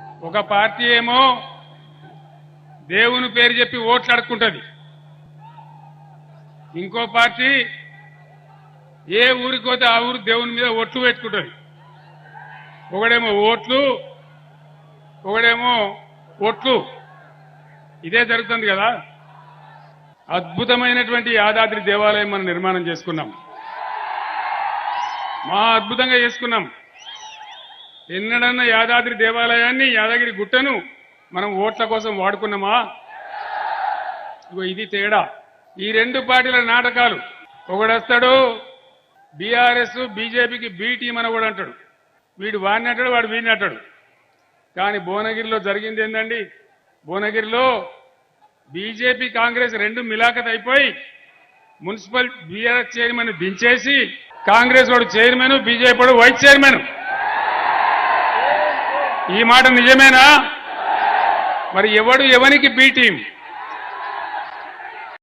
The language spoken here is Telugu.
ఒక పార్టీ ఏమో దేవుని పేరు చెప్పి ఓట్లు అడుక్కుంటుంది ఇంకో పార్టీ ఏ ఊరికి పోతే ఆ ఊరు దేవుని మీద ఓట్లు పెట్టుకుంటుంది. ఒకడేమో ఓట్లు ఒకడేమో ఓట్లు. ఇదే జరుగుతుంది కదా? అద్భుతమైనటువంటి యాదాద్రి దేవాలయం మనం నిర్మాణం చేసుకున్నాం. మా అద్భుతంగా చేసుకున్నాం. ఎన్నడన్న యాదాద్రి దేవాలయాన్ని యాదగిరి గుట్టను మనం ఓట్ల కోసం వాడుకున్నామా? ఇగో ఇది తేడా. ఈ రెండు పార్టీల నాటకాలు. ఒకడొస్తాడు బీఆర్ఎస్ బీజేపీకి బీ టీం అని కూడా అంటాడు. వీడు వాడిని అంటాడు వాడు వీడిని అంటాడు. కానీ భువనగిరిలో జరిగింది ఏంటండి భువనగిరిలో బీజేపీ కాంగ్రెస్ రెండు మిలాఖత్ అయిపోయి మున్సిపల్ బీఆర్ఎస్ చైర్మన్ దించేసి కాంగ్రెస్ వాడు చైర్మన్ బీజేపీ వాడు వైస్ చైర్మన్. ఈ మాట నిజమేనా? మరి ఎవడు ఎవనికి బి టీం